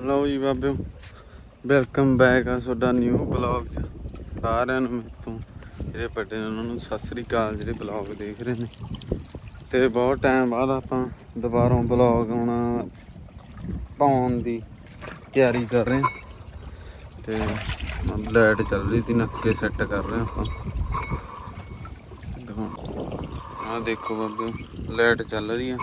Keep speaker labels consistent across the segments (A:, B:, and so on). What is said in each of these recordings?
A: ਲਓ ਜੀ ਬਾਬਿਓ welcome back ਆ ਤੁਹਾਡਾ ਨਿਊ ਬਲੌਗ ਚ। ਸਾਰਿਆਂ ਨੂੰ ਮੇਰੇ ਤੋਂ ਜਿਹੜੇ ਵੱਡੇ ਨੇ ਉਹਨਾਂ ਨੂੰ ਸਤਿ ਸ੍ਰੀ ਅਕਾਲ, ਜਿਹੜੇ ਬਲੌਗ ਦੇਖ ਰਹੇ ਨੇ। ਤੇ ਬਹੁਤ ਟਾਈਮ ਬਾਅਦ ਆਪਾਂ ਦੁਬਾਰਾ ਬਲੌਗ ਆਉਣਾ ਪਾਉਣ ਦੀ ਤਿਆਰੀ ਕਰ ਰਹੇ ਹਾਂ। ਤੇ ਲਾਈਟ ਚੱਲ ਰਹੀ ਸੀ, ਨੱਕੇ ਸੈੱਟ ਕਰ ਰਹੇ ਆਪਾਂ। ਆ ਦੇਖੋ ਬਾਬਿਓ ਲਾਈਟ ਚੱਲ ਰਹੀ ਆ।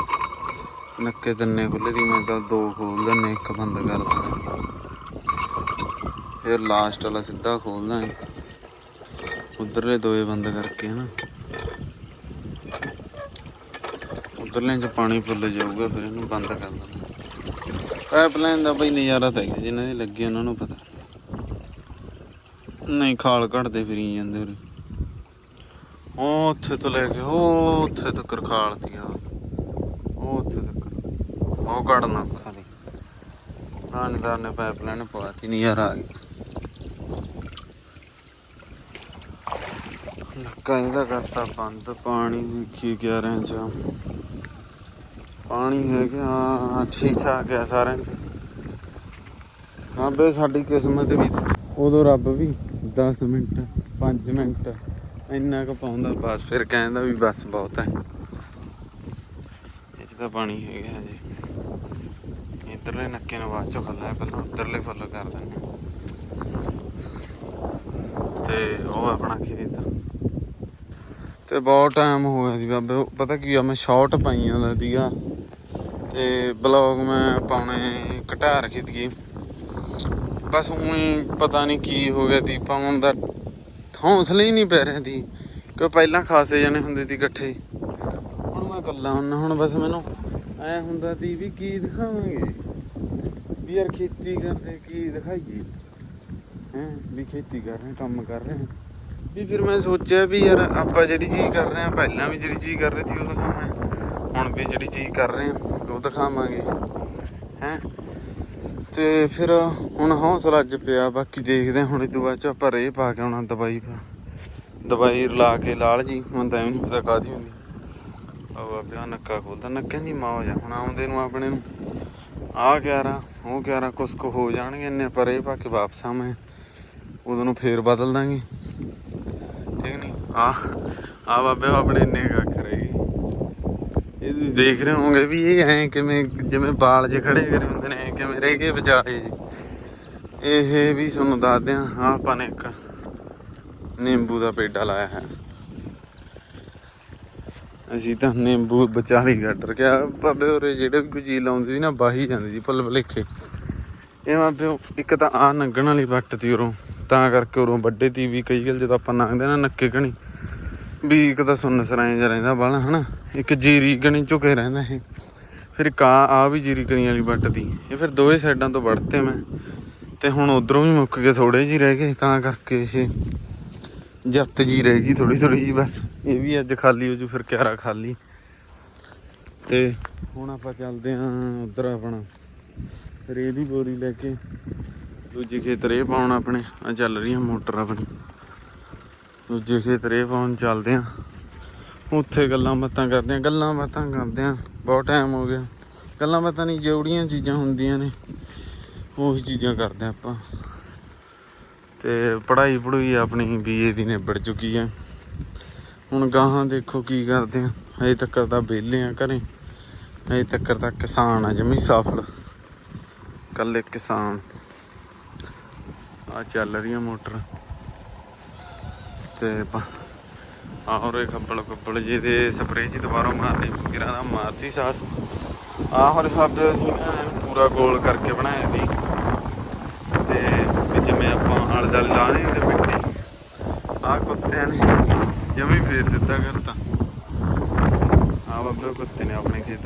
A: ਨੱਕੇ ਤਿੰਨੇ ਖੁੱਲੇ ਦੀ, ਮੈਂ ਤਾਂ ਦੋ ਖੋਲ ਦਿੰਨੇ ਇੱਕ ਬੰਦ ਕਰ ਦਿੰਦਾ। ਫਿਰ ਲਾਸਟ ਵਾਲਾ ਸਿੱਧਾ ਖੋਲਦਾ ਹੈ ਉਧਰਲੇ ਦੋਏ ਬੰਦ ਕਰਕੇ, ਹਨਾ। ਉਧਰਲੇ ਚ ਪਾਣੀ ਫੁੱਲ ਜਾਊਗਾ, ਫਿਰ ਇਹਨੂੰ ਬੰਦ ਕਰ ਦੇਣਾ ਪਾਈਪਲਾਈਨ ਦਾ ਬਈ ਨਜ਼ਾਰਾ ਤਾਂ ਹੈਗਾ ਜਿਨ੍ਹਾਂ ਦੇ ਲੱਗੇ ਉਹਨਾਂ ਨੂੰ ਪਤਾ। ਨਹੀਂ, ਖਾਲ ਘੜਦੇ ਫਿਰੀ ਜਾਂਦੇ ਉਹ ਉੱਥੇ ਤੋਂ ਲੈ ਕੇ, ਉਹ ਉੱਥੇ ਤੱਕ ਖਾਲ ਤੀਆ ਉਹ ਕੱਢਣਾ ਅੱਖਾਂ ਦੀ ਪਾਣੀਦਾਰ ਨੇ ਪਾਈਪਲਾਈਨ ਪਵਾਤੀ ਨਜ਼ਾਰਾ ਆ ਗਿਆ ਨੱਕਾ ਇਹਦਾ ਕਰਤਾ ਬੰਦ ਪਾਣੀ ਦੇਖੀ 11 ਇੰਚ ਪਾਣੀ ਹੈਗਾ ਠੀਕ ਠਾਕ ਹੈ ਸਾਰਿਆਂ ਚ। ਹਾਂ ਬੇ ਸਾਡੀ ਕਿਸਮਤ ਵੀ ਉਦੋਂ ਰੱਬ ਵੀ 10 ਮਿੰਟ 5 ਮਿੰਟ ਇੰਨਾ ਕੁ ਪਾਉਂਦਾ। ਬਸ ਫਿਰ ਕਹਿੰਦਾ ਵੀ ਬਸ ਬਹੁਤ ਹੈ ਇਹ ਤਾਂ ਪਾਣੀ ਹੈਗਾ ਹਜੇ ਇੱਧਰਲੇ ਨੱਕੇ ਨੂੰ ਬਾਅਦ ਚੋਂ ਖੱਲਾ ਪਹਿਲਾਂ ਉੱਧਰਲੇ ਫੁੱਲ ਕਰ ਦਿੰਦੇ ਤੇ ਉਹ ਆਪਣਾ ਖੇਤ। ਤੇ ਬਹੁਤ ਟਾਈਮ ਹੋ ਗਿਆ ਸੀ ਬਾਬੇ, ਪਤਾ ਕੀ ਆ, ਮੈਂ ਸ਼ਾਰਟ ਪਾਈ ਜਾਂਦਾ ਸੀਗਾ। ਤੇ ਬਲੌਗ ਮੈਂ ਪਾਉਣੇ ਘਟਾ ਰੱਖੀ ਸੀਗੀ ਬਸ ਉਹੀ ਪਤਾ ਨਹੀਂ ਕੀ ਹੋ ਗਿਆ ਸੀ, ਪਾਉਣ ਦਾ ਹੌਸਲਾ ਹੀ ਨਹੀਂ ਪੈ ਰਿਹਾ ਸੀ। ਕਿ ਪਹਿਲਾਂ ਖਾਸੇ ਜਣੇ ਹੁੰਦੇ ਸੀ ਇਕੱਠੇ। ਹੁਣ ਮੈਂ ਇਕੱਲਾ ਹੁਣ ਹੁਣ ਬਸ ਮੈਨੂੰ ਐ ਹੁੰਦਾ ਸੀ ਵੀ ਕੀ ਦਿਖਾਵਾਂਗੇ। ਵੀ ਯਾਰ ਖੇਤੀ ਕਰਦੇ ਕੀ ਦਿਖਾਈਏ? ਹੈ? ਵੀ ਖੇਤੀ ਕਰ ਰਹੇ, ਕੰਮ ਕਰ ਰਹੇ। ਵੀ ਫਿਰ ਮੈਂ ਸੋਚਿਆ ਵੀ ਯਾਰ ਆਪਾਂ ਜਿਹੜੀ ਚੀਜ਼ ਕਰ ਰਹੇ ਆ ਪਹਿਲਾਂ ਵੀ ਜਿਹੜੀ ਚੀਜ਼ ਕਰ ਰਹੇ ਸੀ, ਉਹ ਦਿਖਾਵਾਂ ਹੁਣ ਵੀ ਜਿਹੜੀ ਚੀਜ਼ ਕਰ ਰਹੇ ਆ ਉਹ ਦਿਖਾਵਾਂਗੇ। ਹੈ? ਤੇ ਫਿਰ ਹੁਣ ਹੌਸਲਾ ਅੱਜ ਪਿਆ, ਬਾਕੀ ਦੇਖਦੇ ਹਾਂ ਹੁਣ ਇਹ ਤੋਂ ਬਾਅਦ ਚ ਆਪਾਂ ਰੇ ਪਾ ਕੇ ਆਉਣਾ ਦਵਾਈ ਪਾ। ਦਵਾਈ ਲਾ ਕੇ ਲਾਲ ਜੀ ਹੁਣ ਤਾਂ ਨਹੀਂ ਪਤਾ ਕਾਦੀ ਹੁੰਦੀ। ਆ ਬਾਬਿਆ ਨੱਕਾ ਖੋਲਦਾ, ਨੱਕਿਆਂ ਦੀ ਮੌਜ ਆ ਹੁਣ ਆਉਂਦੇ ਨੂੰ ਆਪਣੇ ਨੂੰ। ਆ ਗਿਆਰਾ, ਉਹ ਗਿਆਰਾ ਕੁਛ ਕੁ ਹੋ ਜਾਣਗੇ ਇੰਨੇ, ਪਰੇ ਪਾ ਕੇ ਵਾਪਸ ਆਵਾਂ ਉਦੋਂ ਨੂੰ ਫੇਰ ਬਦਲ ਦਾਂਗੇ। ਠੀਕ ਨਹੀਂ? ਆ ਆ ਬਾਬੇ ਆਪਣੇ ਇੰਨੇ ਕੱਖ ਰਹੇਗੀ ਇਹ ਤੁਸੀਂ ਦੇਖ ਰਹੇ ਹੋਗੇ ਵੀ ਇਹ ਐ ਕਿਵੇਂ, ਜਿਵੇਂ ਬਾਲ ਜੇ ਖੜੇ ਕਰੇ ਹੁੰਦੇ ਨੇ, ਐਂ ਕਿਵੇਂ ਰਹਿ ਗਏ ਵਿਚਾਲੇ ਜੀ। ਇਹ ਵੀ ਤੁਹਾਨੂੰ ਦੱਸਦੇ ਆ ਆਪਾਂ ਨੇ ਇੱਕ ਨਿੰਬੂ ਦਾ ਪੇਡਾ ਲਾਇਆ ਹੈ। ਅਸੀਂ ਤਾਂ ਨਿੰਬੂ ਵਿਚਾਲੇ ਹੀ ਕੱਢ ਰਖਿਆ ਬਾਬੇ ਹੋਰੇ ਜਿਹੜੇ ਵੀ ਕੋਈ ਚੀਜ਼ ਲਾਉਂਦੇ ਸੀ ਨਾ ਬਾਹੀ ਜਾਂਦੀ ਸੀ ਭੁੱਲ ਭੁਲੇਖੇ। ਇਹ ਬਾਬੇ ਇੱਕ ਤਾਂ ਆ ਨੰਗਣ ਵਾਲੀ ਵੱਟ ਤੀ ਉਰੋਂ, ਤਾਂ ਕਰਕੇ ਉਰੋਂ ਵੱਡੇ ਤੀ ਵੀ ਕਈ ਗੱਲ ਜਦੋਂ ਆਪਾਂ ਲੰਘਦੇ ਨਾ ਨੱਕੇ ਕਣੀ, ਵੀ ਇੱਕ ਤਾਂ ਸੁੰਨ ਸਰਾਏ ਜਿਹਾ ਰਹਿੰਦਾ ਬਾਲਾ ਹਨਾ? ਇੱਕ ਜੀਰੀ ਗਣੀ ਝੁਕੇ ਰਹਿੰਦਾ ਇਹ। ਫਿਰ ਕਾ ਆ ਵੀ ਜੀਰੀ ਕਣੀ ਵਾਲੀ ਵੱਟ ਤੀ। ਇਹ ਫਿਰ ਦੋਵੇਂ ਸਾਈਡਾਂ ਤੋਂ ਵੜਤੇ ਮੈਂ। ਤੇ ਹੁਣ ਉਧਰੋਂ ਵੀ ਮੁੱਕ ਗਏ ਥੋੜੇ ਜਿਹੀ ਰਹਿ ਗਏ, ਤਾਂ ਕਰਕੇ ਇਹ ਜੱਤ ਜੀ ਰਹਿ ਗਈ ਥੋੜੀ ਥੋੜੀ ਜੀ ਬਸ। ਇਹ ਵੀ ਅੱਜ ਖਾਲੀ ਹੋ ਜੂ, ਫਿਰ ਕਿਆਰਾ ਖਾਲੀ। ਤੇ ਹੁਣ ਆਪਾਂ ਚੱਲਦੇ ਆਂ ਉਧਰ ਆਪਣਾ ਰੇਹ ਦੀ ਬੋਰੀ ਲੈ ਕੇ ਦੂਜੇ ਖੇਤ ਰੇ ਪਾਉਣ ਆਪਣੇ। ਆ ਚੱਲ ਰਹੀ ਆ ਮੋਟਰ ਆਪਣੀ। ਦੂਜੇ ਖੇਤ ਰੇ ਪਾਉਣ ਚੱਲਦੇ ਆਂ। ਉੱਥੇ ਗੱਲਾਂ ਬਾਤਾਂ ਕਰਦੇ ਆਂ, ਗੱਲਾਂ ਬਾਤਾਂ ਕਰਦੇ ਆਂ। ਬਹੁਤ ਟਾਈਮ ਹੋ ਗਿਆ। ਗੱਲਾਂ ਬਾਤਾਂ ਨਹੀਂ ਜਿਹੜੀਆਂ ਚੀਜ਼ਾਂ ਹੁੰਦੀਆਂ ਨੇ। ਉਹੀ ਚੀਜ਼ਾਂ ਕਰਦੇ ਆਂ ਆਪਾਂ। ਤੇ ਪੜ੍ਹਾਈ ਪੜੂਈ ਆਪਣੀ ਬੀਏ ਦੀ ਨਿਬੜ ਚੁੱਕੀ ਹੈ ਹੁਣ ਗਾਹਾਂ ਦੇਖੋ ਕੀ ਕਰਦੇ ਆ। ਹਜੇ ਤੱਕ ਤਾਂ ਵਿਹਲੇ ਆ ਘਰੇ। ਹਜੇ ਤੱਕ ਤਾਂ ਕਿਸਾਨ ਆ ਜਮੀ ਸਫਲ। ਕੱਲੇ ਕਿਸਾਨ। ਆ ਚੱਲ ਰਹੀਆਂ ਮੋਟਰ। ਤੇ ਆ ਹੋਰੇ ਖੱਬਲ ਖੱਬਲ ਜੇ ਤੇ ਸਪਰੇਅ ਜੀ ਦੁਬਾਰਾ ਮਾਰਨੀ ਫਿਕਰਾਂ ਦਾ ਮਾਰਤੀ ਸਾਸ। ਆ ਹੋਰੇ ਸਾਡੇ ਅਸੀਂ ਪੂਰਾ ਗੋਲ ਕਰਕੇ ਬਣਾਇਆ ਸੀ। ਤੇ ਜਿਵੇਂ ਆਪਾਂ ਆਲੇ ਦੁਆਲੇ ਲਾ ਨਹੀਂ ਮਿੱਟੀ। ਆ ਕੁੱਤਿਆਂ ਨੇ ਜਮੀ ਫੇਰ ਸਿੱਧਾ ਕਰਤਾ। ਆ ਬੱਬੇ ਕੁੱਤੇ ਨੇ ਆਪਣੇ ਖੇਤ।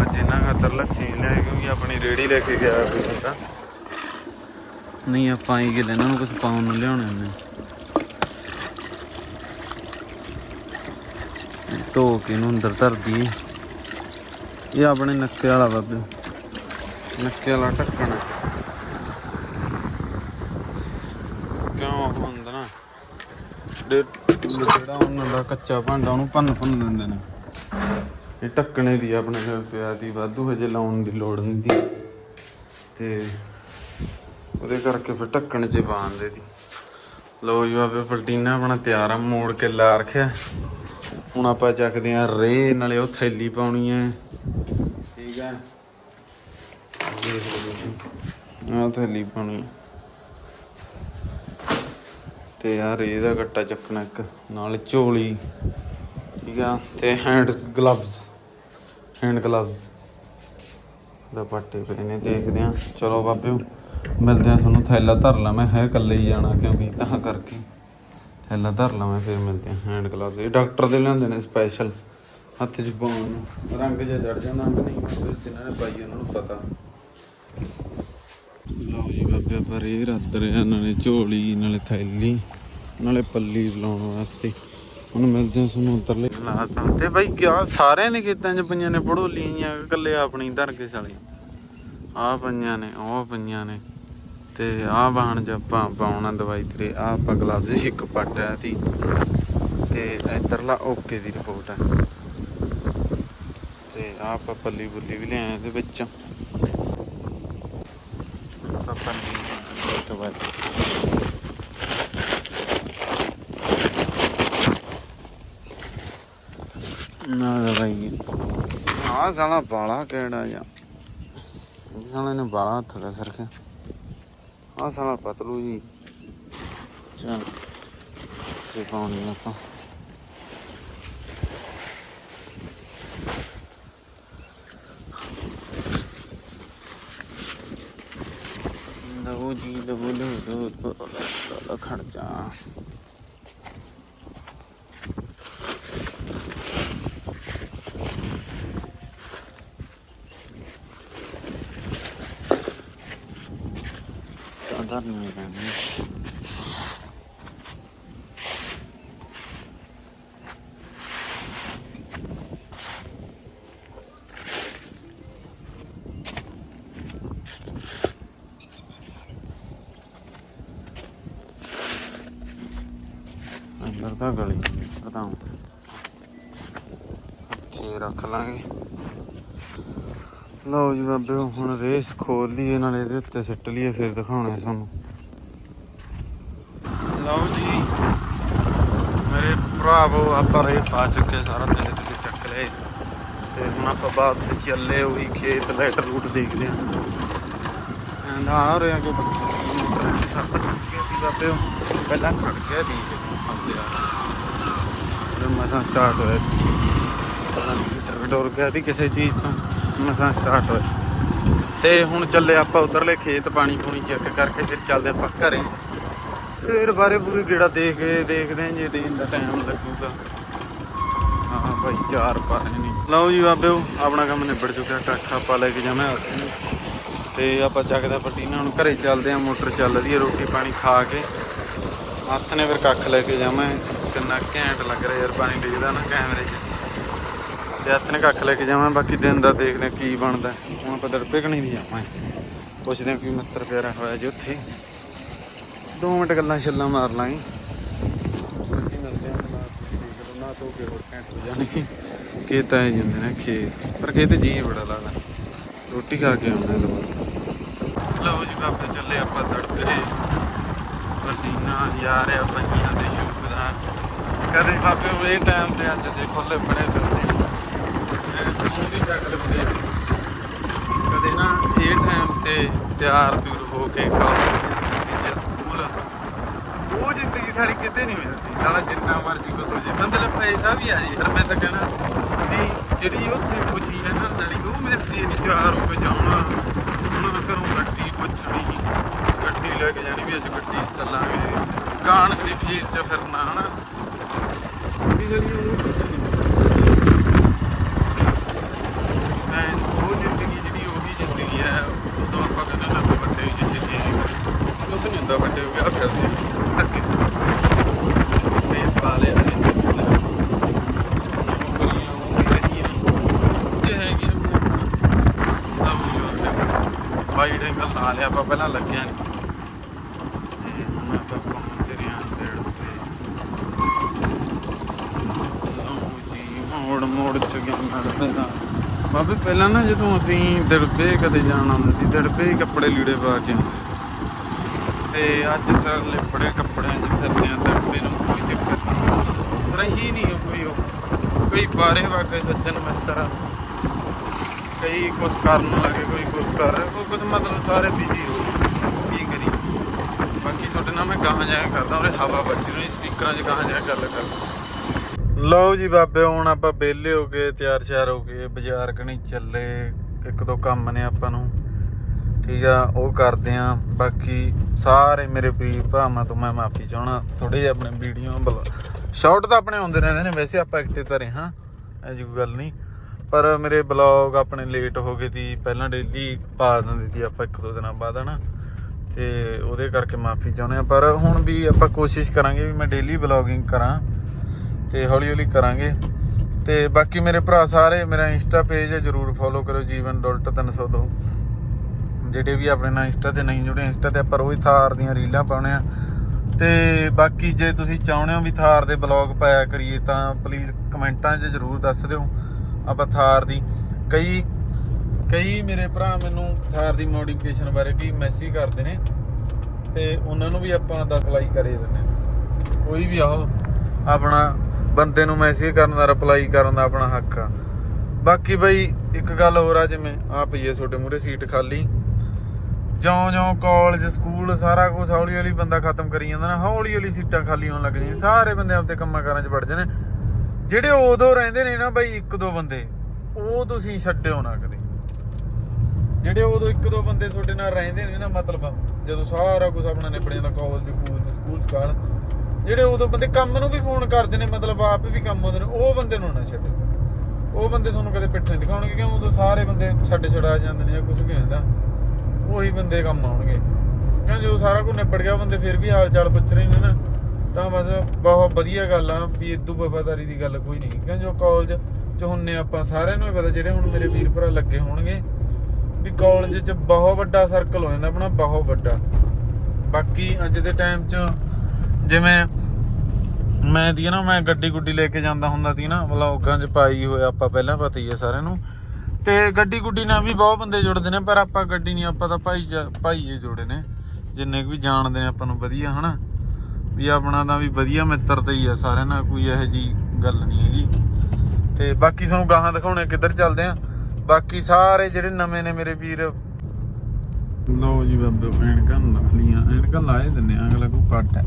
A: ਅੱਜ ਇਹਨਾਂ ਖਾਤਰ ਲੱਸੀ ਨੀ ਕਿਉਂਕਿ ਆਪਣੀ ਰੇੜੀ ਲੈ ਕੇ ਗਿਆ ਕੋਈ ਬੰਦਾ ਨਹੀਂ, ਆਪਾਂ ਹੀ ਕਿ ਇਹਨਾਂ ਨੂੰ ਕੁਝ ਪਾਉਣ ਨੂੰ ਲਿਆਉਣੇ ਨੇ ਧੋ ਕੇ ਇਹਨੂੰ ਅੰਦਰ ਧਰਦੀ ਇਹ ਆਪਣੇ ਨੱਕੇ ਵਾਲਾ ਬਾਬੇ। ਨੱਕੇ ਵਾਲਾ ਢੱਕਣ ਹੈ ਕਿਉਂ ਉਹ ਹੁੰਦਾ ਨਾ ਡੇ ਜਿਹੜਾ ਉਹਨਾਂ ਦਾ ਕੱਚਾ ਭਾਂਡਾ, ਉਹਨੂੰ ਭੰਨ ਭੰਨ ਦਿੰਦੇ ਨੇ। ਇਹ ਢੱਕਣੇ ਦੀ ਆਪਣੇ ਕੋਲ ਪਿਆ ਦੀ ਵਾਧੂ ਹਜੇ ਲਾਉਣ ਦੀ ਲੋੜ ਨਹੀਂ ਦੀ। ਤੇ ਉਹਦੇ ਕਰਕੇ ਫਿਰ ਢੱਕਣ 'ਚ ਪਾਉਂਦੇ ਸੀ ਲੋ ਜੀ, ਬਾਬੇ ਪਲਟੀਨਾ ਆਪਣਾ ਤਿਆਰ ਆ, ਮੋੜ ਕੇ ਲਾ ਰੱਖਿਆ। ਹੁਣ ਆਪਾਂ ਚੱਕਦੇ ਆ ਰੇ, ਨਾਲੇ ਉਹ ਥੈਲੀ ਪਾਉਣੀ ਹੈ। ਠੀਕ ਹੈ। ਆ ਥੈਲੀ ਪਾਉਣੀ ਤੇ ਆ ਰੇ ਦਾ ਗੱਟਾ ਚੱਕਣਾ ਇੱਕ, ਨਾਲ ਝੋਲੀ, ਠੀਕ ਆ, ਤੇ ਹੈਂਡ ਗਲਵਜ਼ ਹੈਂਡ ਗਲਵਜ਼ ਦਾ ਪੱਟੇ ਪਏ ਨੇ, ਦੇਖਦੇ ਆ ਚਲੋ ਬਾਬਿਓ, ਮਿਲਦੇ ਆ ਤੁਹਾਨੂੰ, ਥੈਲਾ ਧਰ ਲਾ ਮੈਂ, ਹੈ ਇਕੱਲੇ ਹੀ ਜਾਣਾ ਕਿਉਂਕਿ ਤਾਂ ਕਰਕੇ। ਥੈਲਾ ਧਰ ਲਾ ਮੈਂ, ਫਿਰ ਮਿਲਦੇ ਆ ਹੈਂਡ ਗਲਵਸ ਇਹ ਡਾਕਟਰ ਦੇ ਲਿਆਂਦੇ ਨੇ ਸਪੈਸ਼ਲ ਹੱਥ 'ਚ ਪਾਉਣ ਨੂੰ। ਰੰਗ ਜਿਹਾ ਚੜ ਜਾਂਦਾ ਅੰਗ ਨਹੀਂ ਉਹ ਜਿਨ੍ਹਾਂ ਨੇ ਪਾਈ ਉਹਨਾਂ ਨੂੰ ਪਤਾ। ਲਓ ਜੀ ਬਾਬੇ ਆਪਾਂ ਰੇ ਰੱਦ ਰਿਹਾ ਨਾਲੇ ਝੋਲੀ, ਨਾਲੇ ਥੈਲੀ, ਨਾਲੇ ਪੱਲੀ ਲਾਉਣ ਵਾਸਤੇ। ਹੁਣ ਮਿਲਦੇ ਆ ਤੁਹਾਨੂੰ ਉੱਤਰਲੇ ਲਾਤਾ ਤੇ ਬਾਈ ਕਿਆ ਸਾਰਿਆਂ ਦੇ ਖੇਤਾਂ 'ਚ ਪਈਆਂ ਨੇ ਪੜੋਲੀਆਂ ਜਾਂ ਇਕੱਲੇ ਆਪਣੀ ਧਰ ਕੇ ਸਾਲੀ ਆ ਪਈਆਂ ਨੇ, ਉਹ ਪਈਆਂ ਨੇ। ਤੇ ਆ ਬਾਹਣ 'ਚ ਆਪਾਂ ਪਾਉਣਾ ਦਵਾਈ ਤੇਰੇ ਆ ਆਪਾਂ ਗਲਵਜ਼ ਇੱਕ ਪੱਟ ਆ ਤੀ ਤੇ ਇਧਰਲਾ ਓਕੇ ਦੀ ਰਿਪੋਰਟ ਆ। ਤੇ ਆ ਆਪਾਂ ਪੱਲੀ ਬੁੱਲੀ ਵੀ ਲਿਆਏ ਇਹਦੇ ਵਿੱਚ। ਆਪਾਂ ਪੱਲੀ ਤੋਂ ਬਾਅਦ ਨਾ ਦਵਾਈ ਆ ਸਾਲਾ ਬਾਲਾ ਕਿਹੜਾ ਜਾਂ ਸਾਲੇ ਨੇ ਬਾਲਾ ਹੱਥ ਦਾ ਸਰਖਿਆ ਆ ਸਾਲਾ ਪਤਲੂ ਜੀ। ਚੱਲ ਤੇ ਪਾਉਣੀ ਆਪਾਂ। ਲਓ ਜੀ ਲਓ ਲਓ ਲਓ ਖੜ ਜਾ। ਸਾਧਾਰਨ ਨਹੀਂ ਰਹਿੰਦੇ ਅੰਦਰ ਤਾਂ ਗਲੀ ਅੰਦਰ ਤਾਂ ਹੱਥੇ ਰੱਖ ਲਾਂਗੇ। ਲਓ ਜੀ ਬਾਬੇ, ਹੁਣ ਰੇਸ ਖੋਲ ਲਈਏ, ਨਾਲੇ ਇਹਦੇ ਉੱਤੇ ਸਿੱਟ ਲਈਏ, ਫਿਰ ਦਿਖਾਉਣਾ ਤੁਹਾਨੂੰ ਲਓ ਜੀ, ਮੇਰੇ ਭਰਾਵੋ, ਆਪਾਂ ਰੇ ਪਾ ਚੁੱਕੇ ਸਾਰਾ ਤੇਲੇ ਤੁਸੀਂ ਚੱਕ ਲਏ। ਤੇ ਹੁਣ ਆਪਾਂ ਵਾਪਸ ਚੱਲੇ ਉਹੀ ਖੇਤ ਲੈਟ ਰੂਟ ਦੇਖਦੇ ਆਂ ਨਾ ਆ ਰਿਹਾ ਕਿ ਸੱਪ ਸੱਪ ਬਾਬੇ, ਪਹਿਲਾਂ ਖੜ ਗਿਆ ਦੀ ਆਉਂਦੇ ਆ ਜਦੋਂ ਮਸਾਂ ਸਟਾਰਟ ਹੋਇਆ ਪਤਾ ਨਹੀਂ ਕਿੱਧਰ ਡੋਰ ਗਿਆ ਸੀ, ਕਿਸੇ ਚੀਜ਼ ਤੋਂ ਮਸਾਂ ਸਟਾਰਟ ਹੋਇਆ। ਤੇ ਹੁਣ ਚੱਲੇ ਆਪਾਂ ਉਧਰਲੇ ਖੇਤ ਪਾਣੀ ਪੂਣੀ ਚੈੱਕ ਕਰਕੇ, ਫਿਰ ਚੱਲਦੇ ਆਪਾਂ ਘਰੇ। ਫਿਰ ਬਾਰੇ ਪੂਰੀ ਗੇੜਾ ਦੇਖ ਕੇ ਦੇਖਦੇ ਆਂ ਜੇ ਦਿਨ ਦਾ ਟਾਈਮ ਲੱਗੂਗਾ। ਹਾਂ ਭਾਈ, ਚਾਰ ਪਾਣੇ ਨਹੀਂ ਲਓ ਜੀ ਬਾਬਿਓ, ਆਪਣਾ ਕੰਮ ਨਿਬੜ ਚੁੱਕਿਆ, ਕੱਖ ਆਪਾਂ ਲੈ ਕੇ ਜਾਣਾ ਹੱਥ ਨੂੰ। ਤੇ ਆਪਾਂ ਚੱਕਦੇ ਪਟੀਨਾ, ਹੁਣ ਘਰੇ ਚੱਲਦੇ ਆਂ ਮੋਟਰ ਚੱਲ ਰਹੀ ਹੈ, ਰੋਟੀ ਪਾਣੀ ਖਾ ਕੇ। ਹੱਥ ਨੇ ਫਿਰ ਕੱਖ ਲੈ ਕੇ ਜਾਵਾਂ। ਕਿੰਨਾ ਘੈਂਟ ਲੱਗ ਰਿਹਾ ਯਾਰ ਪਾਣੀ ਡਿੱਗਦਾ ਨਾ ਕੈਮਰੇ 'ਚ। ਤੇ ਹੱਥ ਨੇ ਕੱਖ ਲੈ ਕੇ ਜਾਵਾਂ, ਬਾਕੀ ਦਿਨ ਦਾ ਦੇਖਦੇ ਆਂ ਕੀ ਬਣਦਾ। ਹੁਣ ਆਪਾਂ ਦਰਪੇ ਕਣੀ ਦੀ ਜਾਵਾਂ। ਪੁੱਛਦੇ ਆਂ ਕੀ ਮਿੱਤਰ ਪਿਆਰਾ ਹੋਇਆ ਜੀ ਉੱਥੇ। ਦੋ ਮਿੰਟ ਗੱਲਾਂ ਛੱਲਾਂ ਮਾਰ ਲਾਂਗੇ। ਬਾਕੀ ਨਾ ਤੋਂ ਕੇ ਹੋਰ ਘੈਂਟ ਹੋ ਜਾਣੀ। ਖੇਤ ਤਾਂ ਆਏ ਜਾਂਦੇ ਨੇ ਖੇਤ। ਪਰ ਖੇਤ ਜੀ ਬੜਾ ਲੱਗਦਾ। ਰੋਟੀ ਖਾ ਕੇ ਆਉਂਦੇ ਦੁਬਾਰਾ ਲਓ ਜੀ ਬਾਬੇ ਚੱਲੇ ਆਪਾਂ ਤੜਕੇ। ਪਸੀਨਾ ਯਾਰ ਆ ਪੰਜੀਆਂ ਦੇ। ਸ਼ੁਕਰਾਂ ਕਦੇ ਬਾਬੇ, ਉਹ ਇਹ ਟਾਈਮ ਤੇ ਅੱਜ ਦੇ ਖੁੱਲੇ ਬਣੇ ਫਿਰਦੇ ਮੂੰਹ ਚੱਕ ਲੱਗੇ ਕਦੇ ਨਾ ਇਹ ਟਾਈਮ ਤੇ ਤਿਆਰ ਤੁਰ ਹੋ ਕੇ ਕਾਲਜ ਸਕੂਲ, ਉਹ ਜ਼ਿੰਦਗੀ ਸਾਡੀ ਕਿਤੇ ਨਹੀਂ ਮਿਲਦੀ। ਸਾਲਾ ਜਿੰਨਾ ਮਰਜ਼ੀ ਕੁਛ ਹੋ ਜੇ ਮਤਲਬ ਪੈਸਾ ਵੀ ਆ ਜੇ। ਪਰ ਮੈਂ ਤਾਂ ਕਹਿਣਾ ਵੀ ਜਿਹੜੀ ਉੱਥੇ ਖੁਸ਼ੀ ਹੈ ਨਾ ਸਾਡੀ ਉਹ ਮਿਲਦੀ ਨਹੀਂ ਤਿਆਰ ਹੋ ਕੇ ਜਾਣਾ ਉਹਨਾਂ ਦਾ ਘਰੋਂ ਗੱਡੀ ਪੁੱਛਣੀ ਗੱਡੀ ਲੈ ਕੇ ਜਾਣੀ ਵੀ ਅੱਜ ਗੱਡੀ 'ਚ ਚੱਲਾਂਗੇ। ਗਾਣ ਦੀ ਫੀਸ 'ਚ ਫਿਰਨਾ ਹਨਾ? ਵੀ ਜਿਹੜੀ ਉਹ ਮੈਂ ਉਹ ਜ਼ਿੰਦਗੀ ਜਿਹੜੀ ਉਹੀ ਜ਼ਿੰਦਗੀ ਹੈ ਉਦੋਂ ਆਪਾਂ ਕਹਿੰਦੇ ਨਾ ਵੱਡੇ ਕੁਛ ਨਹੀਂ ਹੁੰਦਾ ਵੱਡੇ ਹੋ ਗਿਆ ਫਿਰਦੇ ਧੱਕੇ। ਤੇ ਪਾ ਲਿਆ ਜੇ ਬਾਈ ਲਾ ਲਿਆ ਆਪਾਂ ਪਹਿਲਾਂ ਲੱਗਿਆ ਨਹੀਂ ਤੇ ਹੁਣ ਆਪਾਂ ਪਹੁੰਚ ਰਹੇ ਹਾਂ ਡੇਢ ਤੇ ਪਹਿਲਾਂ ਨਾ ਜਦੋਂ ਅਸੀਂ ਦੜਬੇ ਕਦੇ ਜਾਣਾ ਹੁੰਦਾ ਸੀ ਦੜਬੇ ਹੀ ਕੱਪੜੇ ਲੀੜੇ ਪਾ ਕੇ ਆਉਂਦੇ ਤੇ ਅੱਜ ਸਰ ਲਿਪੜੇ ਕੱਪੜਿਆਂ 'ਚ ਫਿਰਦੇ ਆ ਦੜਬੇ ਨੂੰ ਕੋਈ ਚੱਕਰ ਨਹੀਂ। ਰਹੀ ਨਹੀਂ ਕੋਈ ਉਹ। ਕੋਈ ਬਾਰੇ ਵਾਗੇ ਸੱਜਣ ਮਿੱਤਰ। ਕਈ ਕੁਝ ਕਰਨ ਲੱਗੇ, ਕੋਈ ਕੁਝ ਕਰ ਰਿਹਾ ਕੋਈ ਕੁਝ ਮਤਲਬ ਸਾਰੇ ਬਿਜ਼ੀ ਹੋ ਗਏ। ਕੀ ਕਰੀ ਬਾਕੀ ਤੁਹਾਡੇ ਨਾਲ ਮੈਂ ਗਾਹਾਂ ਜਾਇਆ ਕਰਦਾ ਉਹਦੇ ਹਵਾ ਬੱਜੀ ਨੂੰ ਸਪੀਕਰਾਂ 'ਚ ਗਾਹਾਂ ਜਾਇਆ ਗੱਲ ਕਰਦਾ। ਲਓ ਜੀ ਬਾਬੇ, ਹੁਣ ਆਪਾਂ ਵਿਹਲੇ ਹੋ ਗਏ, ਤਿਆਰ ਸ਼ਿਆਰ ਹੋ ਗਏ, ਬਾਜ਼ਾਰ ਕਣੀ ਚੱਲੇ, ਇੱਕ ਦੋ ਕੰਮ ਨੇ ਆਪਾਂ ਨੂੰ। ਠੀਕ ਆ, ਉਹ ਕਰਦੇ ਆ। ਬਾਕੀ ਸਾਰੇ ਮੇਰੇ ਵੀਰ ਭਾਵਾਂ ਤੋਂ ਮੈਂ ਮਾਫੀ ਚਾਹਣਾ ਥੋੜੇ ਜਿਹਾ ਆਪਣੇ ਵੀਡੀਓ ਬਲ, ਸ਼ਾਰਟ ਤਾਂ ਆਪਣੇ ਆਉਂਦੇ ਰਹਿੰਦੇ ਨੇ, ਵੈਸੇ ਆਪਾਂ ਐਕਟਿਵ ਤਾਂ ਰਹੇ ਹਾਂ ਐਜੀ ਕੋਈ ਗੱਲ ਨਹੀਂ। ਪਰ ਮੇਰੇ ਬਲੌਗ ਆਪਣੇ ਲੇਟ ਹੋ ਗਏ ਸੀ, ਪਹਿਲਾਂ ਡੇਲੀ ਪਾ ਦਿੰਦੇ ਸੀ ਆਪਾਂ ਇੱਕ ਦੋ ਦਿਨਾਂ ਬਾਅਦ, ਹਨਾ। ਤੇ ਉਹਦੇ ਕਰਕੇ ਮਾਫੀ ਚਾਹੁੰਦੇ ਆ। ਪਰ ਹੁਣ ਵੀ ਆਪਾਂ ਕੋਸ਼ਿਸ਼ ਕਰਾਂਗੇ ਵੀ ਮੈਂ ਡੇਲੀ ਬਲੌਗਿੰਗ ਕਰਾਂ। ਤੇ ਹੌਲੀ ਹੌਲੀ ਕਰਾਂਗੇ। ਤੇ ਬਾਕੀ ਮੇਰੇ ਭਰਾ ਸਾਰੇ, ਮੇਰਾ ਇੰਸਟਾ ਪੇਜ ਹੈ, ਜਰੂਰ ਫੋਲੋ ਕਰੋ ਜੀਵਨ ਡੋਲਟ 302 ਜਿਹੜੇ ਵੀ ਆਪਣੇ ਨਾਲ ਇੰਸਟਾ ਤੇ ਨਹੀਂ ਜੁੜੇ, ਇੰਸਟਾ ਤੇ ਆਪਾਂ ਰੋਜ਼ ਥਾਰ ਦੀਆਂ ਰੀਲਾਂ ਪਾਉਣੇ ਆ। ਤੇ ਬਾਕੀ ਜੇ ਤੁਸੀਂ ਚਾਹੁੰਦੇ ਹੋ ਵੀ ਥਾਰ ਦੇ ਬਲੌਗ ਪਾਇਆ ਕਰੀਏ, ਤਾਂ ਪਲੀਜ਼ ਕਮੈਂਟਾਂ 'ਚ ਜਰੂਰ ਦੱਸ ਦਿਓ ਆਪਾਂ ਥਾਰ ਦੀ। ਕਈ ਕਈ ਮੇਰੇ ਭਰਾ ਮੈਨੂੰ ਥਾਰ ਦੀ ਮੋਡੀਫਿਕੇਸ਼ਨ ਬਾਰੇ ਵੀ ਮੈਸੇਜ ਕਰਦੇ ਨੇ, ਤੇ ਉਹਨਾਂ ਨੂੰ ਵੀ ਆਪਾਂ ਦਾ ਅਪਲਾਈ ਕਰੇ ਦਿੰਦੇ ਹਾਂ। ਕੋਈ ਵੀ ਆਓ, ਆਪਣਾ ਬੰਦੇ ਨੂੰ ਮੈਸੇਜ ਕਰਨ ਦਾ ਰਿਪਲਾਈ ਕਰਨ ਦਾ ਆਪਣਾ ਹੱਕ ਆ। ਬਾਕੀ ਬਈ, ਇੱਕ ਗੱਲ ਹੋਰ ਆ, ਜਿਵੇਂ ਆ ਪਈ ਹੈ ਤੁਹਾਡੇ ਮੂਰੇ ਸੀਟ ਖਾਲੀ। ਜਿਉਂ-ਜਿਉਂ ਕਾਲਜ ਸਕੂਲ ਸਾਰਾ ਕੁਝ ਹੌਲੀ ਹੌਲੀ ਬੰਦਾ ਖਤਮ ਕਰੀ ਜਾਂਦਾ ਨਾ, ਹੌਲੀ ਹੌਲੀ ਸੀਟਾਂ ਖਾਲੀ ਹੋਣ ਲੱਗ ਜਾਂਦੀਆਂ। ਸਾਰੇ ਬੰਦੇ ਆਪਦੇ ਕੰਮਾਂ ਕਾਰਾਂ 'ਚ ਵੜ ਜਾਂਦੇ ਜਿਹੜੇ ਉਦੋਂ ਰਹਿੰਦੇ ਨੇ ਨਾ ਬਈ, ਇੱਕ ਦੋ ਬੰਦੇ, ਉਹ ਤੁਸੀਂ ਛੱਡਿਓ ਨਾ ਕਦੇ। ਜਿਹੜੇ ਉਦੋਂ ਇੱਕ ਦੋ ਬੰਦੇ ਤੁਹਾਡੇ ਨਾਲ ਰਹਿੰਦੇ ਨੇ ਨਾ ਮਤਲਬ, ਜਦੋਂ ਸਾਰਾ ਕੁਝ ਆਪਣਾ ਨਿਬੜ ਜਾਂਦਾ ਕਾਲਜ ਕੂਲਜ ਸਕੂਲ ਸਕਾਲ ਜਿਹੜੇ ਉਦੋਂ ਬੰਦੇ ਕੰਮ ਨੂੰ ਵੀ ਫੋਨ ਕਰਦੇ ਨੇ, ਮਤਲਬ ਆਪ ਵੀ ਕੰਮ ਆਉਂਦੇ ਨੇ, ਉਹ ਬੰਦੇ ਨੂੰ ਨਾ ਛੱਡੋ। ਉਹ ਬੰਦੇ ਤੁਹਾਨੂੰ ਕਦੇ ਪਿੱਠ ਨਹੀਂ ਦਿਖਾਉਣਗੇ, ਕਿਉਂ? ਉਦੋਂ ਸਾਰੇ ਬੰਦੇ ਛੱਡ ਛੜਾ ਜਾਂਦੇ ਨੇ ਜਾਂ ਕੁਝ ਵੀ ਹੋ ਉਹੀ ਬੰਦੇ ਕੰਮ ਆਉਣਗੇ। ਕਿਉਂ? ਜਦੋਂ ਸਾਰਾ ਕੁਝ ਨਿਬੜ ਗਿਆ, ਬੰਦੇ ਫਿਰ ਵੀ ਹਾਲ ਚਾਲ ਪੁੱਛ ਰਹੇ ਨੇ ਨਾ। ਤਾਂ ਬਸ ਬਹੁਤ ਵਧੀਆ ਗੱਲ ਆ ਵੀ ਇਦੋਂ ਵਫਾਦਾਰੀ ਦੀ ਗੱਲ ਕੋਈ ਨਹੀਂ। ਕਿਉਂ? ਜੋ ਕਾਲਜ ਚ ਹੁੰਨੇ ਆਪਾਂ ਸਾਰਿਆਂ ਨੂੰ ਹੀ ਪਤਾ, ਜਿਹੜੇ ਹੁਣ ਮੇਰੇ ਵੀਰ ਭਰਾ ਲੱਗੇ ਹੋਣਗੇ, ਵੀ ਕਾਲਜ ਚ ਬਹੁਤ ਵੱਡਾ ਸਰਕਲ ਹੋ ਜਾਂਦਾ ਆਪਣਾ, ਬਹੁਤ ਵੱਡਾ। ਬਾਕੀ ਅੱਜ ਦੇ ਟਾਈਮ ਚ ਜਿਵੇਂ ਮੈਂ ਦੀ ਨਾ, ਮੈਂ ਗੱਡੀ ਗੁੱਡੀ ਲੈ ਕੇ ਜਾਂਦਾ ਹੁੰਦਾ ਸੀ ਨਾ, ਵਲੌਗਾਂ 'ਚ ਪਾਈ ਹੋਇਆ ਆਪਾਂ ਪਹਿਲਾਂ ਪਤਾ ਹੀ ਹੈ ਸਾਰਿਆਂ ਨੂੰ। ਤੇ ਗੱਡੀ ਗੁੱਡੀ ਨਾਲ ਵੀ ਬਹੁਤ ਬੰਦੇ ਜੁੜਦੇ ਨੇ, ਪਰ ਆਪਾਂ ਗੱਡੀ ਨਹੀਂ, ਆਪਾਂ ਤਾਂ ਭਾਈ ਭਾਈਏ ਜੁੜੇ ਨੇ। ਜਿੰਨੇ ਵੀ ਜਾਣਦੇ ਨੇ ਆਪਾਂ ਨੂੰ ਵਧੀਆ, ਹਨਾ? ਵੀ ਆਪਣਾ ਤਾਂ ਵੀ ਵਧੀਆ ਮਿੱਤਰਤਾ ਹੀ ਆ ਸਾਰਿਆਂ ਨਾਲ, ਕੋਈ ਇਹੋ ਜੀ ਗੱਲ ਨਹੀਂ ਹੈਗੀ। ਤੇ ਬਾਕੀ ਸਾਨੂੰ ਗਾਹਾਂ ਦਿਖਾਉਣੇ ਕਿੱਧਰ ਚੱਲਦੇ ਆ। ਬਾਕੀ ਸਾਰੇ ਜਿਹੜੇ ਨਵੇਂ ਨੇ ਮੇਰੇ ਵੀਰ। ਲਓ ਜੀ ਬਾਬੇ, ਐਨਕਾਂ ਲੀਆਂ ਐਨਕਾਂ ਲਾਏ ਦਿੰਨੇ ਆ, ਅਗਲਾ ਕੋਈ ਪੱਟ। ਹੈ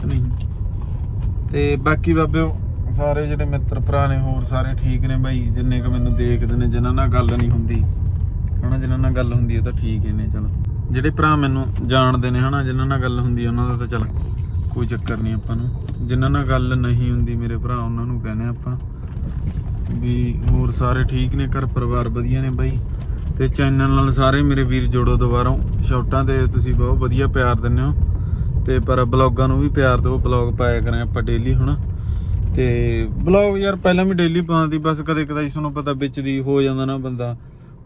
A: ਕਿ ਨਹੀਂ। ਤੇ ਬਾਕੀ ਬਾਬਿਓ, ਸਾਰੇ ਜਿਹੜੇ ਮਿੱਤਰ ਭਰਾ ਨੇ, ਹੋਰ ਸਾਰੇ ਠੀਕ ਨੇ ਬਾਈ? ਜਿੰਨੇ ਕੁ ਮੈਨੂੰ ਦੇਖਦੇ ਨੇ, ਜਿਨ੍ਹਾਂ ਨਾਲ ਗੱਲ ਨਹੀਂ ਹੁੰਦੀ, ਹਨਾ? ਜਿਨ੍ਹਾਂ ਨਾਲ ਗੱਲ ਹੁੰਦੀ ਹੈ ਤਾਂ ਠੀਕ ਹੀ ਨੇ, ਚਲੋ। ਜਿਹੜੇ ਭਰਾ ਮੈਨੂੰ ਜਾਣਦੇ ਨੇ, ਹਨਾ? ਜਿਨ੍ਹਾਂ ਨਾਲ ਗੱਲ ਹੁੰਦੀ ਹੈ ਉਹਨਾਂ ਦਾ ਤਾਂ ਚਲ ਕੋਈ ਚੱਕਰ ਨਹੀਂ ਆਪਾਂ ਨੂੰ। ਜਿਨ੍ਹਾਂ ਨਾਲ ਗੱਲ ਨਹੀਂ ਹੁੰਦੀ ਮੇਰੇ ਭਰਾ, ਉਹਨਾਂ ਨੂੰ ਕਹਿੰਦੇ ਆਪਾਂ ਵੀ ਹੋਰ ਸਾਰੇ ਠੀਕ ਨੇ, ਘਰ ਪਰਿਵਾਰ ਵਧੀਆ ਨੇ ਬਾਈ। ਤੇ ਚੈਨਲ ਨਾਲ ਸਾਰੇ ਮੇਰੇ ਵੀਰ ਜੋੜੋ ਦੁਬਾਰਾ। ਸ਼ਾਰਟਾਂ ਤੇ ਤੁਸੀਂ ਬਹੁਤ ਵਧੀਆ ਪਿਆਰ ਦਿੰਦੇ ਹੋ। ਤੇ ਪਰ ਬਲੌਗਾਂ ਨੂੰ ਵੀ ਪਿਆਰ ਦਿਓ, ਬਲੌਗ ਪਾਇਆ ਕਰਾਂ ਆਪਾਂ ਡੇਲੀ ਹੁਣ। ਤੇ ਬਲੌਗ ਯਾਰ ਪਹਿਲਾਂ ਵੀ ਡੇਲੀ ਪਾਉਂਦੀ, ਬਸ ਕਦੇ ਕਦਾਈ ਤੁਹਾਨੂੰ ਪਤਾ ਵਿੱਚ ਦੀ ਹੋ ਜਾਂਦਾ ਨਾ ਬੰਦਾ।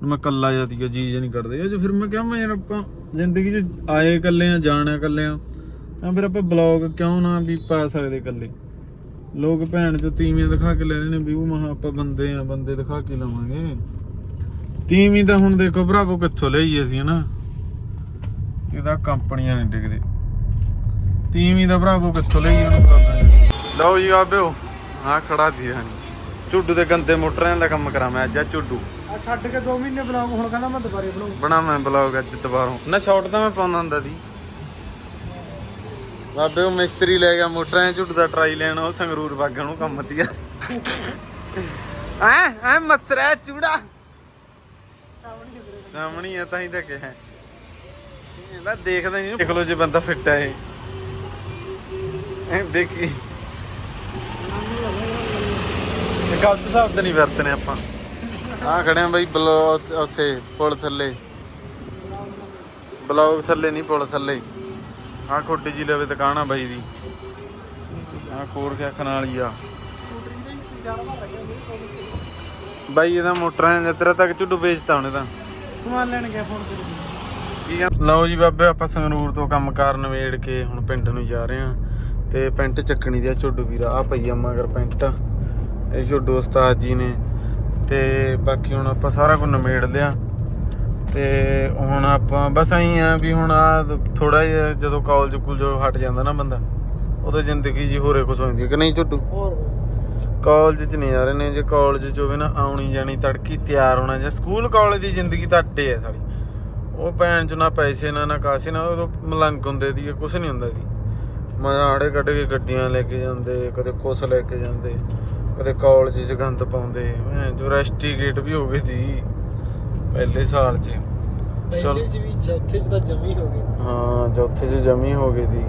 A: ਹੁਣ ਮੈਂ ਕੱਲਾ ਜਾਂਦੀ ਆ ਜੀ ਨਹੀਂ ਕੱਢਦੇ ਅੱਜ ਫਿਰ ਮੈਂ ਕਿਹਾ, ਮੈਂ ਯਾਰ ਆਪਾਂ ਜ਼ਿੰਦਗੀ 'ਚ ਆਏ ਇਕੱਲੇ ਆ, ਜਾਣਾ ਇਕੱਲੇ ਆ। ਤਾਂ ਫਿਰ ਆਪਾਂ ਬਲੌਗ ਕਿਉਂ ਨਾ ਵੀ ਪਾ ਸਕਦੇ ਇਕੱਲੇ? ਲੋਕ ਭੈਣ ਚੋ ਤੀਵੀਂ ਦਿਖਾ ਕੇ ਲੈ ਰਹੇ ਨੇ ਵੀ ਉਹ ਮਹਾ ਆਪਾਂ ਬੰਦੇ ਆ, ਬੰਦੇ ਦਿਖਾ ਕੇ ਲਵਾਂਗੇ। ਤੀਵੀਂ ਤਾਂ ਹੁਣ ਦੇਖੋ, ਭਰਾਵੋ ਕਿੱਥੋਂ ਲਈਏ ਅਸੀਂ ਹਨਾ? ਇਹਦਾ ਕੰਪਨੀਆਂ ਨਹੀਂ ਡਿੱਗਦੇ। ਤੀਵੀਂ ਦਾ ਭਰਾਵੋ ਕਿੱਥੋਂ ਲਈਏ ਉਹਨੂੰ 'ਚ ਲਓ ਜੀ ਆਬਿਓ ਹਾਂ ਖੜਾ ਦੀ ਰਾਣੀ ਝੁੱਡੂ ਦੇ ਗੰਦੇ ਮੋਟਰਾਂ ਦਾ ਕੰਮ ਕਰਾਂ ਮੈਂ ਅੱਜ ਆ ਝੁੱਡੂ।
B: ਆ ਛੱਡ ਕੇ 2 ਮਹੀਨੇ ਬਲੌਗ ਹੁਣ ਕਹਿੰਦਾ ਮੈਂ ਦੁਬਾਰੇ ਬਣਾਉ।
A: ਬਣਾ ਮੈਂ ਬਲੌਗ ਅੱਜ ਦੁਬਾਰੋਂ। ਨਾ ਸ਼ਾਰਟ ਤਾਂ ਮੈਂ ਪਾਉਂਦਾ ਹੁੰਦਾ ਸੀ। ਬਾਬੇ ਉਹ ਮਿਸਤਰੀ ਲੈ ਗਿਆ ਮੋਟਰਾਂ 'ਚ ਝੁੱਟ ਦਾ ਟਰਾਈ ਲੈਣ ਉਹ ਸੰਗਰੂਰ ਬਾਗਾਂ ਨੂੰ ਕੰਮ ਤੀਆ ਐ ਐ ਮਸਰਾ ਚੂੜਾ। ਸਾਹਮਣੀ ਆ ਤਾਂ ਹੀ ਤਾਂ ਕਿਹਾ। ਇਹਦਾ ਦੇਖਦਾ ਨਹੀਂ ਦੇਖ ਲਓ ਜੇ ਬੰਦਾ ਫਿੱਟ ਹੈ ਇਹ। ਐ ਦੇਖੀ। ਇਹ ਗਲਤ ਸ਼ਬਦ ਨਹੀਂ ਵਰਤਨੇ ਆਪਾਂ। ਆ ਖੜੇ ਆ ਬਾਈ ਬਲੌਗ ਉੱਥੇ ਪੁਲ ਥੱਲੇ। ਬਲੌਗ ਥੱਲੇ ਨਹੀਂ ਪੁਲ ਥੱਲੇ। ਆ ਖੋਟੀ ਜੀ ਲਵੇ ਦੁਕਾਨ ਆ ਬਾਈ ਦੀ। ਆ ਖੋਰ ਕੇ ਅੱਖਾਂ ਵਾਲੀ ਆ। ਬਾਈ ਇਹਦਾ ਮੋਟਰਾਂ ਨੇ ਤੇਰਾ ਤੱਕ ਝੁੱਡੂ ਵੇਚਤਾ ਉਹਨੇ ਤਾਂ।
B: ਸਮਾਨ ਲੈਣ ਗਿਆ ਫੋਨ ਤੇ।
A: ਕੀ ਕਹਿੰਦਾ ਲਓ ਜੀ ਬਾਬੇ ਆਪਾਂ ਸੰਗਰੂਰ ਤੋਂ ਕੰਮ ਕਾਰ ਨਵੇੜ ਕੇ ਹੁਣ ਪਿੰਡ ਨੂੰ ਜਾ ਰਹੇ ਹਾਂ। ਤੇ ਪੈਂਟ ਚੱਕਣੀ ਦੀ ਆ ਝੁੱਡੂ ਵੀਰਾ ਆ ਪਈ ਆ ਮਗਰ ਪੈਂਟ। ਇਹ ਝੁੱਡੂ ਉਸਤਾਦ ਜੀ ਨੇ। ਤੇ ਬਾਕੀ ਹੁਣ ਆਪਾਂ ਸਾਰਾ ਕੁਝ ਨਿਮੇੜ ਲਿਆ। ਤੇ ਹੁਣ ਆਪਾਂ ਬਸ ਐਂ ਆ ਵੀ ਹੁਣ ਆ ਥੋੜਾ ਜਿਹਾ ਜਦੋਂ ਕਾਲਜ ਕੁਲਜ ਹਟ ਜਾਂਦਾ ਨਾ ਬੰਦਾ ਉਦੋਂ ਜ਼ਿੰਦਗੀ ਜੀ ਹੋਰੇ ਕੁਝ ਹੁੰਦੀ ਹੈ ਕਿ ਨਹੀਂ ਝੁੱਟੂ
B: ਹੋਰ।
A: ਕਾਲਜ ਚ ਨਹੀਂ ਆ ਰਹੇ ਨੇ ਜੇ ਕਾਲਜ ਚ ਹੋਵੇ ਨਾ ਆਉਣੀ ਜਾਣੀ ਤੜਕੀ ਤਿਆਰ ਹੋਣਾ ਜਾਂ ਸਕੂਲ ਕਾਲਜ ਦੀ ਜ਼ਿੰਦਗੀ ਤਾਂ ਅੱਡੇ ਹੈ ਸਾਲੀ ਉਹ ਭੈਣ ਚ ਨਾ ਪੈਸੇ ਨਾ ਨਾ ਕਾਸੇ ਨਾ ਉਹ ਮਲੰਗ ਹੁੰਦੇ ਦੀ ਕੁਝ ਨਹੀਂ ਹੁੰਦਾ ਦੀ ਮੈਂ ਆੜੇ ਕੱਢ ਕੇ ਗੱਡੀਆਂ ਲੈ ਕੇ ਜਾਂਦੇ ਕਦੇ ਕੁਛ ਲੈ ਕੇ ਜਾਂਦੇ ਕਦੇ ਕਾਲਜ ਚ ਗੰਦ ਪਾਉਂਦੇ ਮੈਂ ਜੋ ਰੈਸਟੀਗੇਟ ਵੀ ਹੋ ਗਈ ਸੀ ਪਹਿਲੇ ਸਾਲ ਚ।
B: ਪਹਿਲੇ ਚ ਵੀ ਚੌਥੇ ਚ ਤਾਂ ਜਮੀ ਹੋ ਗਈ।
A: ਹਾਂ ਚੌਥੇ ਚ ਜਮੀ ਹੋ ਗਈ ਦੀ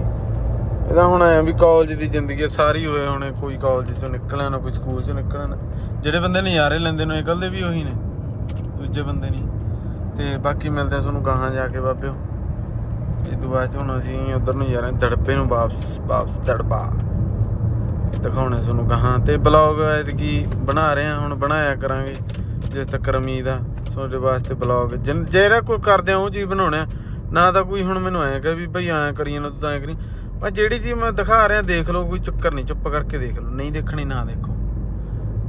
A: ਇਹਦਾ ਹੁਣ ਐ ਵੀ ਕਾਲਜ ਦੀ ਜ਼ਿੰਦਗੀ ਸਾਰੀ ਹੋਏ ਹੁਣੇ ਕੋਈ ਕਾਲਜ ਚੋਂ ਨਿਕਲਿਆ ਨਾ ਕੋਈ ਸਕੂਲ ਚੋਂ ਨਿਕਲਿਆ ਨਾ ਜਿਹੜੇ ਬੰਦੇ ਨਜ਼ਾਰੇ ਲੈਂਦੇ ਨੇ ਨਿਕਲਦੇ ਵੀ ਉਹੀ ਨੇ ਦੂਜੇ ਬੰਦੇ ਨਹੀਂ। ਤੇ ਬਾਕੀ ਮਿਲਦੇ ਆ ਤੁਹਾਨੂੰ ਗਾਹਾਂ ਜਾ ਕੇ ਬਾਬਿਓ। ਇਹ ਤੋਂ ਬਾਅਦ ਹੁਣ ਅਸੀਂ ਉਧਰ ਨੂੰ ਜਾ ਰਹੇ ਦੜਪੇ ਨੂੰ ਵਾਪਸ ਵਾਪਸ ਦੜਪਾ ਦਿਖਾਉਣੇ ਤੁਹਾਨੂੰ ਗਾਹਾਂ ਤੇ ਬਲੌਗ ਐਤਕੀ ਬਣਾ ਰਹੇ ਆ ਹੁਣ ਬਣਾਇਆ ਕਰਾਂਗੇ, ਜਿਸ ਤੱਕ ਉਮੀਦ ਆ। ਤੁਹਾਡੇ ਵਾਸਤੇ ਬਲੌਗ ਜਿਹੜਾ ਕੋਈ ਕਰਦੇ ਆ, ਉਹ ਚੀਜ਼ ਬਣਾਉਣਾ ਨਾ ਤਾਂ ਕੋਈ ਹੁਣ ਮੈਨੂੰ ਐਂ ਕਹੇ ਵੀ ਭਈ ਐਂ ਕਰੀਏ, ਨਾ ਤੂੰ ਐਂ ਕਰੀ ਪਰ ਜਿਹੜੀ ਚੀਜ਼ ਮੈਂ ਦਿਖਾ ਰਿਹਾ, ਦੇਖ ਲਓ, ਕੋਈ ਚੱਕਰ ਨਹੀਂ, ਚੁੱਪ ਕਰਕੇ ਦੇਖ ਲਓ। ਨਹੀਂ ਦੇਖਣੀ, ਨਾ ਦੇਖੋ।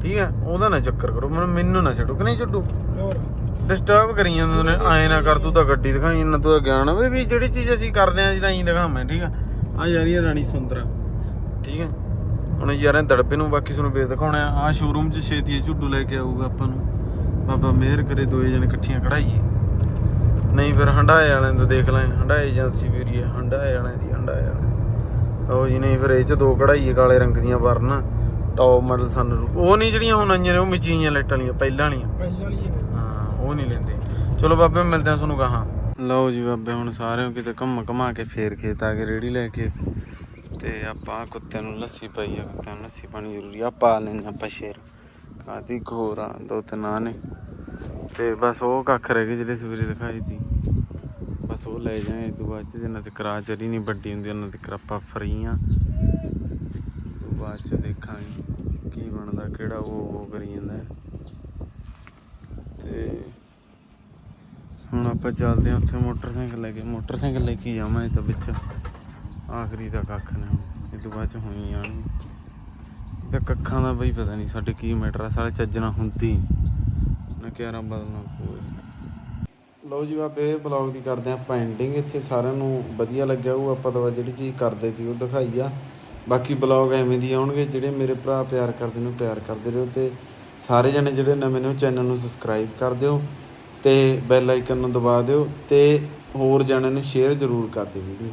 A: ਠੀਕ ਹੈ ਉਹਦਾ ਨਾ ਚੱਕਰ ਕਰੋ। ਮੈਨੂੰ ਮੈਨੂੰ ਨਾ ਛੱਡੋ, ਕਿ ਨਹੀਂ ਛੱਡੂ? ਡਿਸਟਰਬ ਕਰੀ ਜਾਂਦੇ ਨੇ ਐਂ ਨਾ ਕਰ, ਤੂੰ ਤਾਂ ਗੱਡੀ ਦਿਖਾਈ ਨਾ ਤੂੰ ਤਾਂ ਗਿਆਨ ਵੀ ਵੀ ਜਿਹੜੀ ਚੀਜ਼ ਅਸੀਂ ਕਰਦੇ ਆਂ ਜਿਹਦਾ ਐਂ ਦਿਖਾਵਾਂ, ਠੀਕ ਆ? ਆ ਯਾਰੀ ਰਾਣੀ ਸੁੰਦਰਾ, ਠੀਕ ਹੈ ਹੁਣ ਯਾਰਾਂ ਦੜਪੇ ਨੂੰ ਬਾਕੀ ਤੁਹਾਨੂੰ ਫੇਰ ਦਿਖਾਉਣਾ ਆ। ਸ਼ੋਰੂਮ 'ਚ ਛੇਤੀ ਝੁੱਡੂ ਲੈ ਕੇ ਆਊਗਾ ਆਪਾਂ ਨੂੰ। ਬਾਬਾ ਮਿਹਰ ਕਰੇ ਦੋਏ ਜਣੇ ਇਕੱਠੀਆਂ ਕਢਾਈਏ। ਨਹੀਂ ਫਿਰ ਹੰਡਾਏ ਵਾਲਿਆਂ ਦਾ ਦੇਖ ਲੈ, ਹੰਡਾਏ ਏਜੰਸੀ ਵੀਰੀ ਹੈ ਹੰਡਾਏ ਵਾਲਿਆਂ ਦੀ, ਹੰਡਾਏ ਵਾਲਿਆਂ ਦੀ। ਉਹ ਜੀ, ਨਹੀਂ ਫਿਰ ਇਹ 'ਚ ਦੋ ਕਢਾਈਏ ਕਾਲੇ ਰੰਗ ਦੀਆਂ ਵਰਨਾ ਟੌਪ ਮਾਡਲ ਸਨ ਉਹ ਨਹੀਂ ਜਿਹੜੀਆਂ ਹੁਣ ਆਈਆਂ ਨੇ, ਉਹ ਮਚੀਆਂ ਲਾਈਟਾਂ ਵਾਲੀਆਂ, ਪਹਿਲਾਂ ਵਾਲੀਆਂ।
B: ਪਹਿਲਾਂ ਵਾਲੀ
A: ਉਹ ਨਹੀਂ ਲੈਂਦੇ। ਚਲੋ ਬਾਬੇ ਮਿਲਦੇ ਆ ਤੁਹਾਨੂੰ ਕਹਾਂ ਲਓ ਜੀ ਬਾਬੇ, ਹੁਣ ਸਾਰਿਆਂ ਕਿਤੇ ਘੁੰਮ ਘਮਾ ਕੇ ਫੇਰ ਖੇਤ ਆ ਕੇ ਰੇੜੀ ਲੈ ਕੇ। ਤੇ ਆਪਾਂ ਕੁੱਤੇ ਨੂੰ ਲੱਸੀ ਪਾਈ ਆ ਕੁੱਤਿਆਂ ਨੂੰ ਲੱਸੀ ਪਾਣੀ ਜ਼ਰੂਰੀ ਆ, ਪਾ ਲੈਣੇ ਆਪਾਂ ਸ਼ੇਰ। ਕਾਦੀ ਘੋਰਾ ਦੋ ਤਿੰਨ ਆ ਨੇ। ਤੇ ਬਸ ਉਹ ਕੱਖ ਰਹਿ ਗਏ ਜਿਹੜੇ ਸਵੇਰੇ ਦਿਖਾਈ ਦੀ ਬਸ ਉਹ ਲੈ ਜਾਏ ਤੋਂ ਬਾਅਦ ਚ ਜਿੰਨਾ ਤੇ ਕਰਾ ਚਰੀ ਨਹੀਂ ਵੱਡੀ ਹੁੰਦੀ, ਉਹਨਾਂ ਤੇ ਆਪਾਂ ਫਰੀ ਆ। ਤੋਂ ਬਾਅਦ ਚ ਦੇਖਾਂਗੇ ਕੀ ਬਣਦਾ, ਕਿਹੜਾ ਉਹ ਉਹ ਕਰੀ ਜਾਂਦਾ। ਤੇ ਹੁਣ ਆਪਾਂ ਚੱਲਦੇ ਹਾਂ ਉੱਥੇ ਮੋਟਰਸਾਈਕਲ ਲੈ ਕੇ। ਮੋਟਰਸਾਈਕਲ ਲੈ ਕੇ ਜਾਵਾਂ ਇਹ ਤਾਂ ਵਿੱਚ। ਆਖਰੀ ਦਾ ਕੱਖ ਨੇ ਇਹ ਤੋਂ ਬਾਅਦ ਚ ਹੋਈ ਜਾਣੀ ਤੇ ਕੱਖਾਂ ਦਾ ਬਈ ਪਤਾ ਨਹੀਂ ਸਾਡੇ ਕੀ ਮੈਟਰ ਆ ਸਾਲੇ ਚੱਜਣਾ ਹੁੰਦੀ। ਨਾ ਕਿਹੜਾ ਬਦਲਣਾ ਕੋਈ ਲਓ ਜੀ ਬਾਬੇ ਇਹ ਬਲੌਗ ਦੀ ਕਰਦੇ ਆ ਪੈਂਡਿੰਗ ਇੱਥੇ ਸਾਰਿਆਂ ਨੂੰ ਵਧੀਆ ਲੱਗਿਆ ਉਹ ਆਪਾਂ ਦਵਾ ਜਿਹੜੀ ਚੀਜ਼ ਕਰਦੇ ਸੀ ਉਹ ਦਿਖਾਈ ਆ। ਬਾਕੀ ਬਲੌਗ ਐਵੇਂ ਦੀ ਆਉਣਗੇ ਜਿਹੜੇ ਮੇਰੇ ਭਰਾ ਪਿਆਰ ਕਰਦੇ ਨੇ ਪਿਆਰ ਕਰਦੇ ਰਹੋ ਤੇ ਸਾਰੇ ਜਣੇ ਜਿਹੜੇ ਨਵੇਂ ਨੇ ਉਹ ਚੈਨਲ ਨੂੰ ਸਬਸਕ੍ਰਾਈਬ ਕਰ ਦਿਓ ਤੇ ਬੈਲ ਆਈਕਨ ਨੂੰ ਦਬਾ ਦਿਓ ਤੇ ਹੋਰ ਜਣਿਆਂ ਨੂੰ ਸ਼ੇਅਰ ਜ਼ਰੂਰ ਕਰ ਦਿਓ ਵੀਡੀਓ।